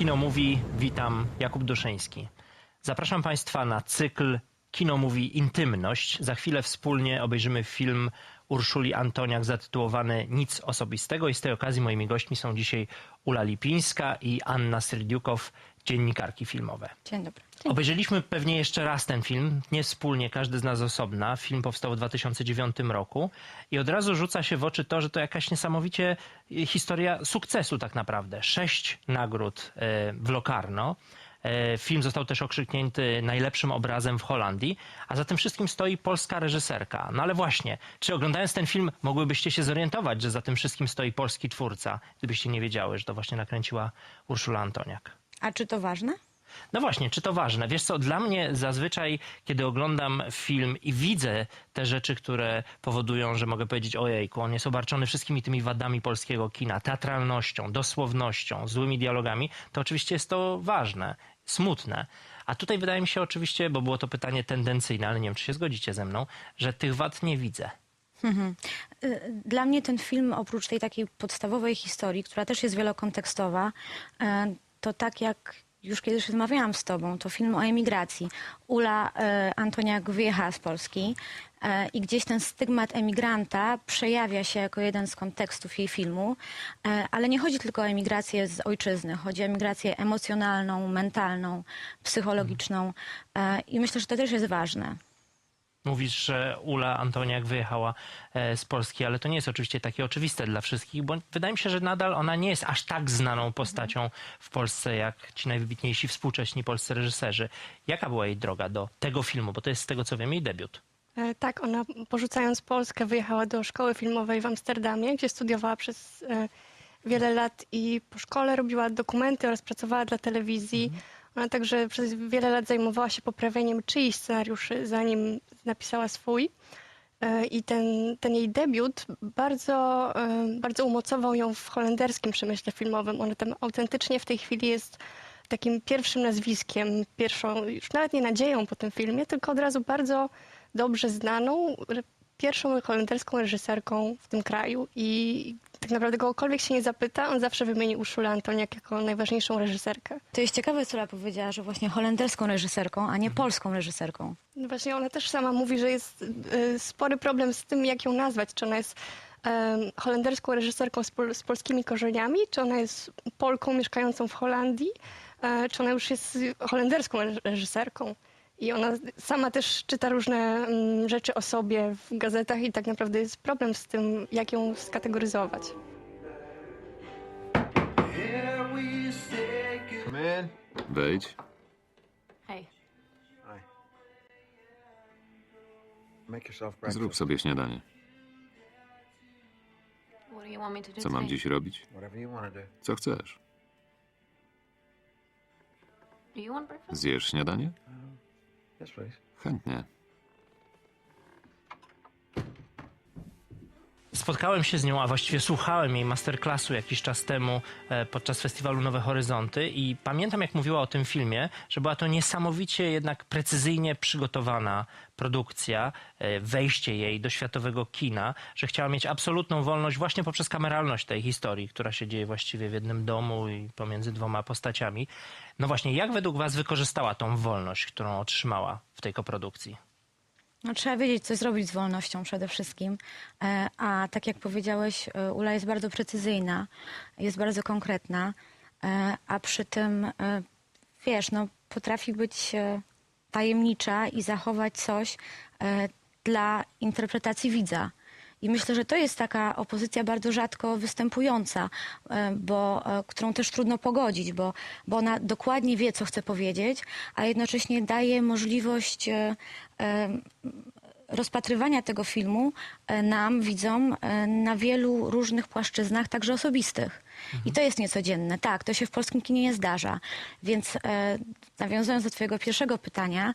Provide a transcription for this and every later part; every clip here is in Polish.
Kino Mówi, witam, Jakub Duszyński. Zapraszam Państwa na cykl Kino Mówi Intymność. Za chwilę wspólnie obejrzymy film Urszuli Antoniak zatytułowany Nic osobistego i z tej okazji moimi gośćmi są dzisiaj Ula Lipińska i Anna Syrdiukow, dziennikarki filmowe. Dzień dobry. Obejrzeliśmy pewnie jeszcze raz ten film, nie wspólnie, każdy z nas osobna. Film powstał w 2009 roku i od razu rzuca się w oczy to, że to jakaś niesamowicie y, historia sukcesu tak naprawdę. Sześć nagród e, w Locarno. E, Film został też okrzyknięty najlepszym obrazem w Holandii, a za tym wszystkim stoi polska reżyserka. No ale właśnie, czy oglądając ten film mogłybyście się zorientować, że za tym wszystkim stoi polski twórca, gdybyście nie wiedziały, że to właśnie nakręciła Urszula Antoniak? A czy to ważne? No właśnie, czy to ważne? Wiesz co, dla mnie zazwyczaj, kiedy oglądam film i widzę te rzeczy, które powodują, że mogę powiedzieć, ojejku, on jest obarczony wszystkimi tymi wadami polskiego kina, teatralnością, dosłownością, złymi dialogami, to oczywiście jest to ważne, smutne. A tutaj wydaje mi się oczywiście, bo było to pytanie tendencyjne, ale nie wiem, czy się zgodzicie ze mną, że tych wad nie widzę. Y, Dla mnie ten film, oprócz tej takiej podstawowej historii, która też jest wielokontekstowa, y, to tak jak już kiedyś rozmawiałam z tobą, to film o emigracji. Ula y, Antoniak wyjechała z Polski y, i gdzieś ten stygmat emigranta przejawia się jako jeden z kontekstów jej filmu, y, ale nie chodzi tylko o emigrację z ojczyzny, chodzi o emigrację emocjonalną, mentalną, psychologiczną y, i myślę, że to też jest ważne. Mówisz, że Ula Antoniak wyjechała e, z Polski, ale to nie jest oczywiście takie oczywiste dla wszystkich, bo wydaje mi się, że nadal ona nie jest aż tak znaną postacią w Polsce, jak ci najwybitniejsi współcześni polscy reżyserzy. Jaka była jej droga do tego filmu? Bo to jest z tego, co wiem, jej debiut. E, Tak, ona porzucając Polskę wyjechała do szkoły filmowej w Amsterdamie, gdzie studiowała przez e, wiele lat i po szkole robiła dokumenty oraz pracowała dla telewizji. Ona także przez wiele lat zajmowała się poprawieniem czyichś scenariuszy, zanim napisała swój. E, I ten, ten jej debiut bardzo, e, bardzo umocował ją w holenderskim przemyśle filmowym. Ona tam autentycznie w tej chwili jest takim pierwszym nazwiskiem, pierwszą, już nawet nie nadzieją po tym filmie, tylko od razu bardzo dobrze znaną, pierwszą holenderską reżyserką w tym kraju. I tak naprawdę kogokolwiek się nie zapyta, on zawsze wymieni Urszulę Antoniak jako najważniejszą reżyserkę. To jest ciekawe, co Ula powiedziała, że właśnie holenderską reżyserką, a nie polską reżyserką. No właśnie ona też sama mówi, że jest y, spory problem z tym, jak ją nazwać. Czy ona jest holenderską reżyserką z, pol, z polskimi korzeniami, czy ona jest Polką mieszkającą w Holandii, e, czy ona już jest holenderską reż- reżyserką. I ona sama też czyta różne mm, rzeczy o sobie w gazetach i tak naprawdę jest problem z tym, jak ją skategoryzować. Come in. Wejdź. Hej. Zrób sobie śniadanie. Co mam dziś robić? Co chcesz? Zjesz śniadanie? Yes, please. Chętnie. Spotkałem się z nią, a właściwie słuchałem jej masterclassu jakiś czas temu e, podczas festiwalu Nowe Horyzonty i pamiętam jak mówiła o tym filmie, że była to niesamowicie jednak precyzyjnie przygotowana produkcja, e, wejście jej do światowego kina, że chciała mieć absolutną wolność właśnie poprzez kameralność tej historii, która się dzieje właściwie w jednym domu i pomiędzy dwoma postaciami. No właśnie, jak według was wykorzystała tą wolność, którą otrzymała w tej koprodukcji? No, trzeba wiedzieć, co zrobić z wolnością przede wszystkim. E, A tak jak powiedziałeś, e, Ula jest bardzo precyzyjna, jest bardzo konkretna, e, a przy tym, wiesz, no, potrafi być tajemnicza i zachować coś dla interpretacji widza. I myślę, że to jest taka opozycja bardzo rzadko występująca, e, bo, e, którą też trudno pogodzić, bo, bo ona dokładnie wie, co chce powiedzieć, a jednocześnie daje możliwość e, rozpatrywania tego filmu nam, widzom, na wielu różnych płaszczyznach, także osobistych. I to jest niecodzienne. Tak, to się w polskim kinie nie zdarza. Więc nawiązując do twojego pierwszego pytania,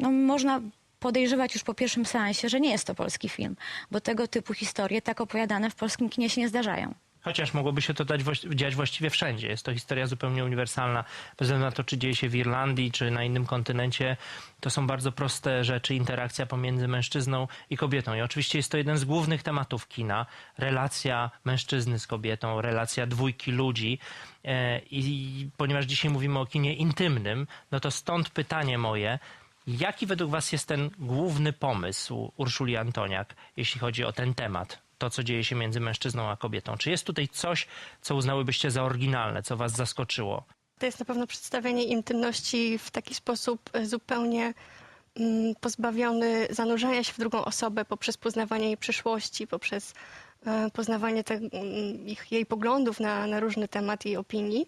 no, można podejrzewać już po pierwszym seansie, że nie jest to polski film, bo tego typu historie tak opowiadane w polskim kinie się nie zdarzają. Chociaż mogłoby się to dać dziać właściwie wszędzie. Jest to historia zupełnie uniwersalna. Bez względu na to, czy dzieje się w Irlandii, czy na innym kontynencie. To są bardzo proste rzeczy, interakcja pomiędzy mężczyzną i kobietą. I oczywiście jest to jeden z głównych tematów kina. Relacja mężczyzny z kobietą, relacja dwójki ludzi. E, I ponieważ dzisiaj mówimy o kinie intymnym, no to stąd pytanie moje. Jaki według Was jest ten główny pomysł Urszuli Antoniak, jeśli chodzi o ten temat? To, co dzieje się między mężczyzną a kobietą. Czy jest tutaj coś, co uznałybyście za oryginalne, co Was zaskoczyło? To jest na pewno przedstawienie intymności w taki sposób e, zupełnie mm, pozbawiony zanurzania się w drugą osobę poprzez poznawanie jej przyszłości, poprzez e, poznawanie te, mm, ich, jej poglądów na, na różny temat i opinii.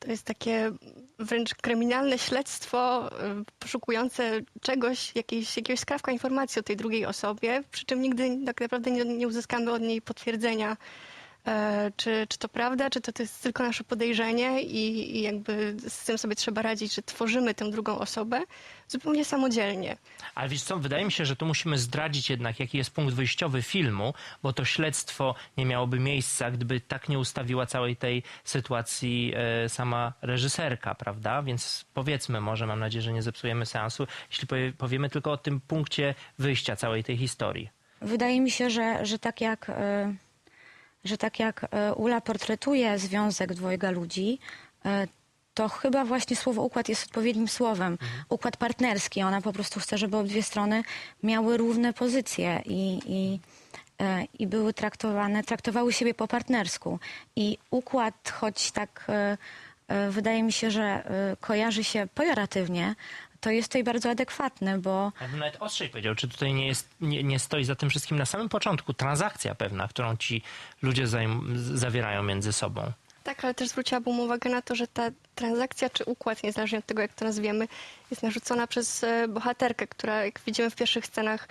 To jest takie wręcz kryminalne śledztwo e, poszukujące czegoś, jakiejś, jakiegoś skrawka informacji o tej drugiej osobie, przy czym nigdy tak naprawdę nie, nie uzyskamy od niej potwierdzenia, czy, czy to prawda, czy to, to jest tylko nasze podejrzenie i, i jakby z tym sobie trzeba radzić, że tworzymy tę drugą osobę zupełnie samodzielnie. Ale wiesz co, wydaje mi się, że tu musimy zdradzić jednak, jaki jest punkt wyjściowy filmu, bo to śledztwo nie miałoby miejsca, gdyby tak nie ustawiła całej tej sytuacji e, sama reżyserka, prawda? Więc powiedzmy może, mam nadzieję, że nie zepsujemy seansu, jeśli powie, powiemy tylko o tym punkcie wyjścia całej tej historii. Wydaje mi się, że, że tak jak, e, że tak jak e, Ula portretuje związek dwojga ludzi, e, to chyba właśnie słowo układ jest odpowiednim słowem. Układ partnerski. Ona po prostu chce, żeby obydwie strony miały równe pozycje i, i, e, i były traktowane, traktowały siebie po partnersku. I układ, choć tak wydaje mi się, że kojarzy się pejoratywnie, to jest tutaj bardzo adekwatny, bo Ja bym nawet ostrzej powiedział, czy tutaj nie, jest, nie, nie stoi za tym wszystkim na samym początku transakcja pewna, którą ci ludzie zajm- zawierają między sobą. Tak, ale też zwróciłabym uwagę na to, że ta transakcja czy układ, niezależnie od tego, jak to nazwiemy, jest narzucona przez e, bohaterkę, która, jak widzimy w pierwszych scenach,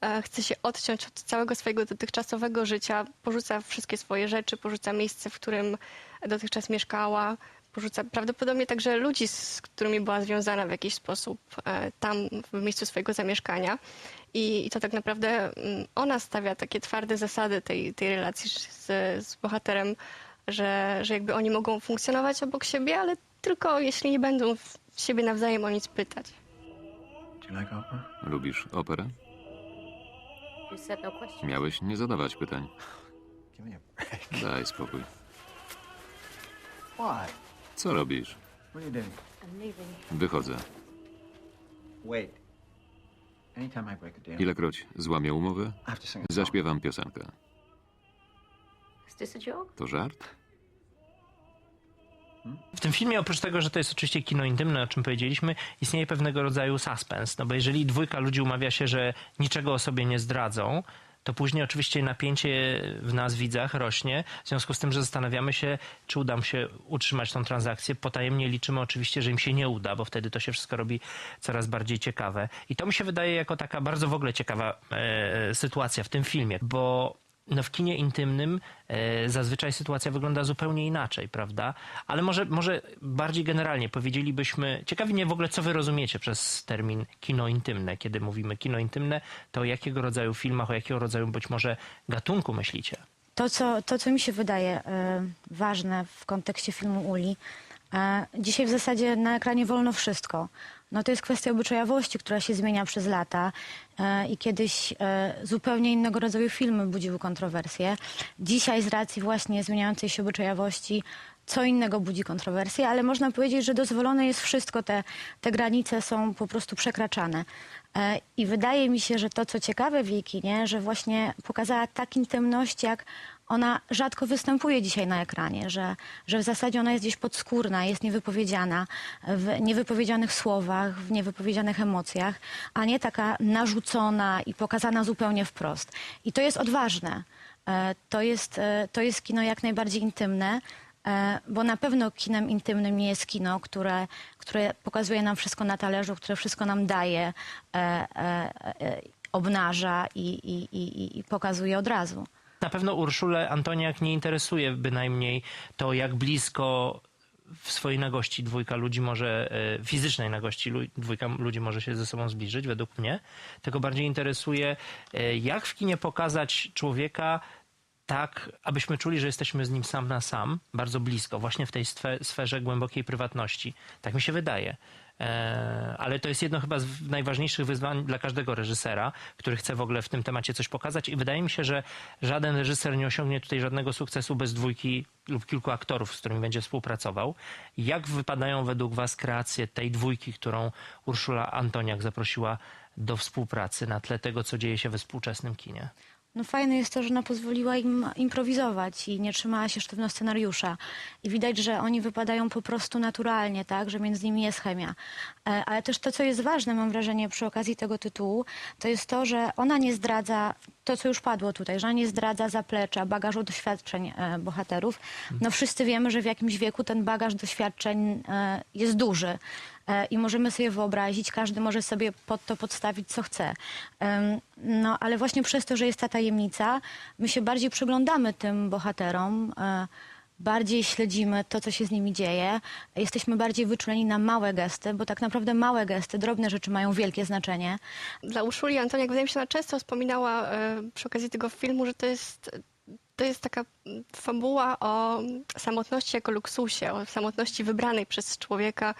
e, chce się odciąć od całego swojego dotychczasowego życia, porzuca wszystkie swoje rzeczy, porzuca miejsce, w którym dotychczas mieszkała, porzuca prawdopodobnie także ludzi, z którymi była związana w jakiś sposób e, tam w miejscu swojego zamieszkania. I, i to tak naprawdę mm, ona stawia takie twarde zasady tej, tej relacji z, z bohaterem, że, że jakby oni mogą funkcjonować obok siebie, ale tylko jeśli nie będą w siebie nawzajem o nic pytać. Lubisz operę? Miałeś nie zadawać pytań. Daj spokój. Why? Co robisz? Wychodzę. Ilekroć złamię umowę, zaśpiewam piosenkę. To żart? W tym filmie, oprócz tego, że to jest oczywiście kino intymne, o czym powiedzieliśmy, istnieje pewnego rodzaju suspens. No bo jeżeli dwójka ludzi umawia się, że niczego o sobie nie zdradzą, to później oczywiście napięcie w nas widzach rośnie, w związku z tym, że zastanawiamy się, czy uda nam się utrzymać tą transakcję. Potajemnie liczymy oczywiście, że im się nie uda, bo wtedy to się wszystko robi coraz bardziej ciekawe. I to mi się wydaje jako taka bardzo w ogóle ciekawa e, sytuacja w tym filmie, bo no w kinie intymnym e, zazwyczaj sytuacja wygląda zupełnie inaczej, prawda? Ale może, może bardziej generalnie powiedzielibyśmy, ciekawi mnie w ogóle, co wy rozumiecie przez termin kino intymne. Kiedy mówimy kino intymne, to o jakiego rodzaju filmach, o jakiego rodzaju być może gatunku myślicie? To, co, to, co mi się wydaje e, ważne w kontekście filmu Uli, dzisiaj w zasadzie na ekranie wolno wszystko. No to jest kwestia obyczajowości, która się zmienia przez lata e, i kiedyś e, zupełnie innego rodzaju filmy budziły kontrowersje. Dzisiaj z racji właśnie zmieniającej się obyczajowości co innego budzi kontrowersje, ale można powiedzieć, że dozwolone jest wszystko, te, te granice są po prostu przekraczane. E, I wydaje mi się, że to, co ciekawe w jej kinie, że właśnie pokazała tak intymność, jak ona rzadko występuje dzisiaj na ekranie, że, że w zasadzie ona jest gdzieś podskórna, jest niewypowiedziana, w niewypowiedzianych słowach, w niewypowiedzianych emocjach, a nie taka narzucona i pokazana zupełnie wprost. I to jest odważne. E, To jest, e, to jest kino jak najbardziej intymne, bo na pewno kinem intymnym nie jest kino, które, które pokazuje nam wszystko na talerzu, które wszystko nam daje, e, e, e, obnaża i, i, i, i pokazuje od razu. Na pewno Urszulę Antoniak nie interesuje bynajmniej to, jak blisko w swojej nagości dwójka ludzi może, e, fizycznej nagości dwójka ludzi może się ze sobą zbliżyć, według mnie. Tylko bardziej interesuje, e, jak w kinie pokazać człowieka tak, abyśmy czuli, że jesteśmy z nim sam na sam, bardzo blisko, właśnie w tej sfe- sferze głębokiej prywatności. Tak mi się wydaje. E, Ale to jest jedno chyba z najważniejszych wyzwań dla każdego reżysera, który chce w ogóle w tym temacie coś pokazać i wydaje mi się, że żaden reżyser nie osiągnie tutaj żadnego sukcesu bez dwójki lub kilku aktorów, z którymi będzie współpracował. Jak wypadają według was kreacje tej dwójki, którą Urszula Antoniak zaprosiła do współpracy na tle tego, co dzieje się we współczesnym kinie? No fajne jest to, że ona pozwoliła im improwizować i nie trzymała się sztywno scenariusza. I widać, że oni wypadają po prostu naturalnie, tak, że między nimi jest chemia. E, Ale też to, co jest ważne, mam wrażenie, przy okazji tego tytułu, to jest to, że ona nie zdradza, to co już padło tutaj, że nie zdradza zaplecza, bagażu doświadczeń e, bohaterów. No wszyscy wiemy, że w jakimś wieku ten bagaż doświadczeń e, jest duży. E, i możemy sobie wyobrazić, każdy może sobie pod to podstawić, co chce. No, ale właśnie przez to, że jest ta tajemnica, my się bardziej przyglądamy tym bohaterom, e, bardziej śledzimy to, co się z nimi dzieje, jesteśmy bardziej wyczuleni na małe gesty, bo tak naprawdę małe gesty, drobne rzeczy mają wielkie znaczenie. Dla Urszuli Antoniak wydaje mi się, ona często wspominała e, przy okazji tego filmu, że to jest, to jest taka fabuła o samotności jako luksusie, o samotności wybranej przez człowieka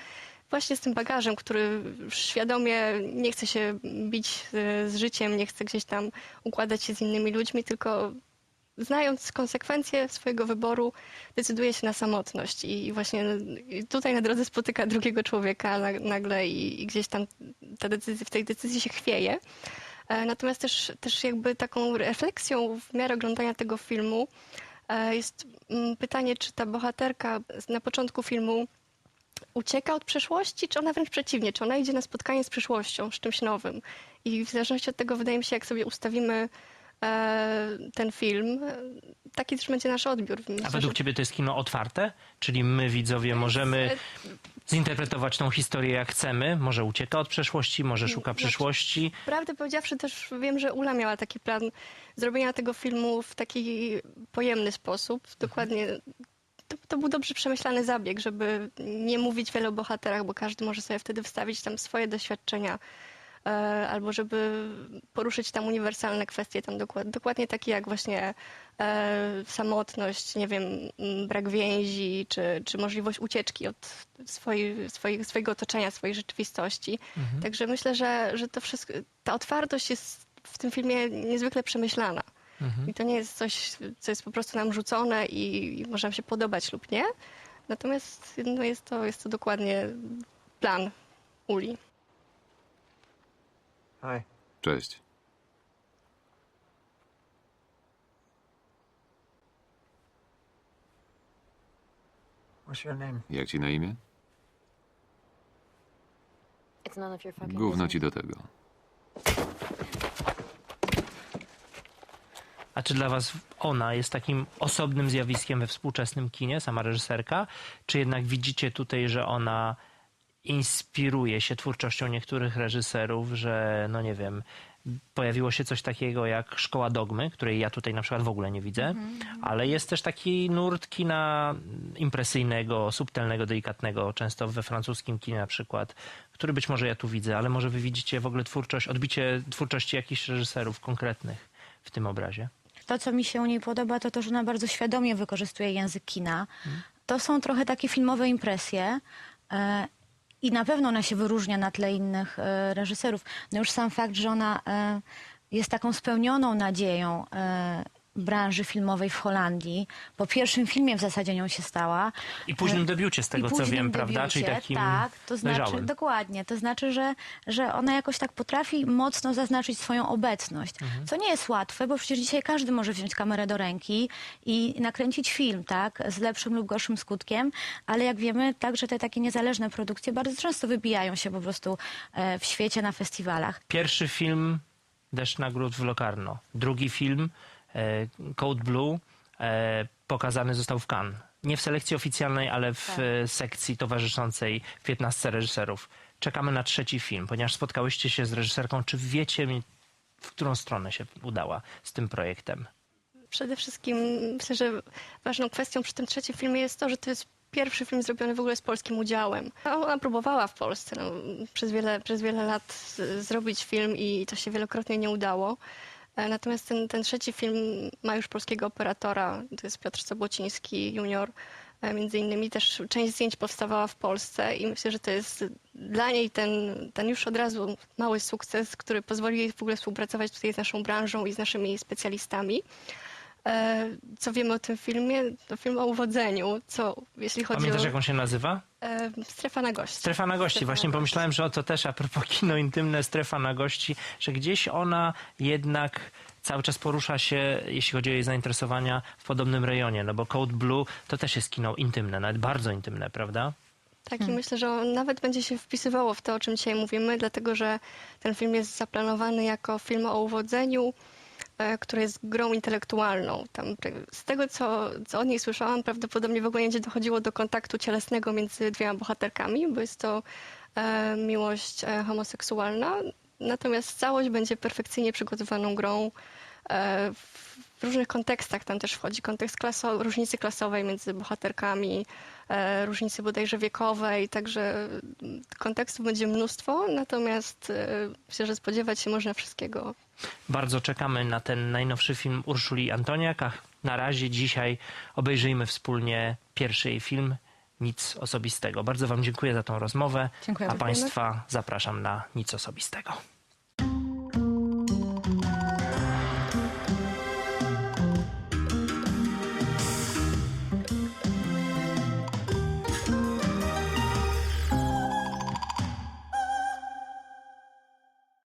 właśnie z tym bagażem, który świadomie nie chce się bić z życiem, nie chce gdzieś tam układać się z innymi ludźmi, tylko znając konsekwencje swojego wyboru, decyduje się na samotność. I właśnie tutaj na drodze spotyka drugiego człowieka na- nagle i, gdzieś tam ta decyzja, w tej decyzji się chwieje. E, Natomiast też, też jakby taką refleksją w miarę oglądania tego filmu e, jest mm, pytanie, czy ta bohaterka na początku filmu ucieka od przeszłości, czy ona wręcz przeciwnie, czy ona idzie na spotkanie z przyszłością, z czymś nowym. I w zależności od tego wydaje mi się, jak sobie ustawimy ten film, e, taki też będzie nasz odbiór. A Myślę, według że- ciebie to jest kino otwarte? Czyli my, widzowie, możemy zinterpretować tą historię jak chcemy? Może ucieka od przeszłości, może szuka Znaczy- przyszłości? Prawdę powiedziawszy, też wiem, że Ula miała taki plan zrobienia tego filmu w taki pojemny sposób. Dokładnie. To, to był dobrze przemyślany zabieg, żeby nie mówić wiele o bohaterach, bo każdy może sobie wtedy wstawić tam swoje doświadczenia. E, albo żeby poruszyć tam uniwersalne kwestie, tam dokład, dokładnie takie jak właśnie e, samotność, nie wiem, brak więzi, czy, czy możliwość ucieczki od swojego otoczenia, swojej rzeczywistości. Także myślę, że, że to wszystko, ta otwartość jest w tym filmie niezwykle przemyślana. I to nie jest coś, co jest po prostu nam rzucone i, i może nam się podobać lub nie. Natomiast no jest, to, jest to dokładnie plan Uli. Hi. Cześć. What's your name? Jak ci na imię? It's none of your fucking Gówno business. ci do tego. A czy dla was ona jest takim osobnym zjawiskiem we współczesnym kinie, sama reżyserka? Czy jednak widzicie tutaj, że ona inspiruje się twórczością niektórych reżyserów, że no nie wiem, pojawiło się coś takiego jak Szkoła Dogmy, której ja tutaj na przykład w ogóle nie widzę, ale jest też taki nurt kina impresyjnego, subtelnego, delikatnego, często we francuskim kinie na przykład, który być może ja tu widzę, ale może wy widzicie w ogóle twórczość, odbicie twórczości jakichś reżyserów konkretnych w tym obrazie? To, co mi się u niej podoba, to to, że ona bardzo świadomie wykorzystuje język kina. To są trochę takie filmowe impresje. I na pewno ona się wyróżnia na tle innych e, reżyserów. No już sam fakt, że ona e, jest taką spełnioną nadzieją e, branży filmowej w Holandii. Po pierwszym filmie w zasadzie nią się stała. I późnym debiucie, z tego I co wiem, prawda? Czyli debiucie, takim Tak, to znaczy, dojrzałym. dokładnie. To znaczy, że, że ona jakoś tak potrafi mocno zaznaczyć swoją obecność. Mhm. Co nie jest łatwe, bo przecież dzisiaj każdy może wziąć kamerę do ręki i nakręcić film, tak? Z lepszym lub gorszym skutkiem, ale jak wiemy, także te takie niezależne produkcje bardzo często wybijają się po prostu e, w świecie na festiwalach. Pierwszy film Deszcz nagród w Locarno. Drugi film e, Code Blue e, pokazany został w Cannes. Nie w selekcji oficjalnej, ale w Tak. e, sekcji towarzyszącej 15 reżyserów. Czekamy na trzeci film, ponieważ spotkałyście się z reżyserką. Czy wiecie, mi- w którą stronę się udała z tym projektem? Przede wszystkim myślę, że ważną kwestią przy tym trzecim filmie jest to, że to jest pierwszy film zrobiony w ogóle z polskim udziałem. Ona próbowała w Polsce no, przez, wiele, przez wiele lat zrobić film i to się wielokrotnie nie udało. E, Natomiast ten, ten trzeci film ma już polskiego operatora, to jest Piotr Sobociński junior. E, Między innymi też część zdjęć powstawała w Polsce i myślę, że to jest dla niej ten, ten już od razu mały sukces, który pozwoli jej w ogóle współpracować tutaj z naszą branżą i z naszymi specjalistami. E, Co wiemy o tym filmie? To film o uwodzeniu, co jeśli chodzi Pamiętasz, o jak on się nazywa? E, Strefa na gości. Strefa na gości. Strefa Właśnie na pomyślałem, że o to też a propos kino intymne, strefa na gości, że gdzieś ona jednak cały czas porusza się, jeśli chodzi o jej zainteresowania, w podobnym rejonie. No bo Code Blue to też jest kino intymne, nawet bardzo intymne, prawda? Tak, i myślę, że on nawet będzie się wpisywało w to, o czym dzisiaj mówimy, dlatego że ten film jest zaplanowany jako film o uwodzeniu, e, który jest grą intelektualną. Tam, z tego, co, co od niej słyszałam, prawdopodobnie w ogóle nie dochodziło do kontaktu cielesnego między dwiema bohaterkami, bo jest to e, miłość e, homoseksualna. Natomiast całość będzie perfekcyjnie przygotowaną grą e, w różnych kontekstach. Tam też wchodzi kontekst klaso, różnicy klasowej między bohaterkami, e, różnicy bodajże wiekowej, także kontekstów będzie mnóstwo, natomiast e, myślę, że spodziewać się można wszystkiego. Bardzo czekamy na ten najnowszy film Urszuli Antoniak, a na razie dzisiaj obejrzyjmy wspólnie pierwszy jej film Nic Osobistego. Bardzo Wam dziękuję za tą rozmowę, Dziękuję a. Państwa zapraszam na Nic Osobistego.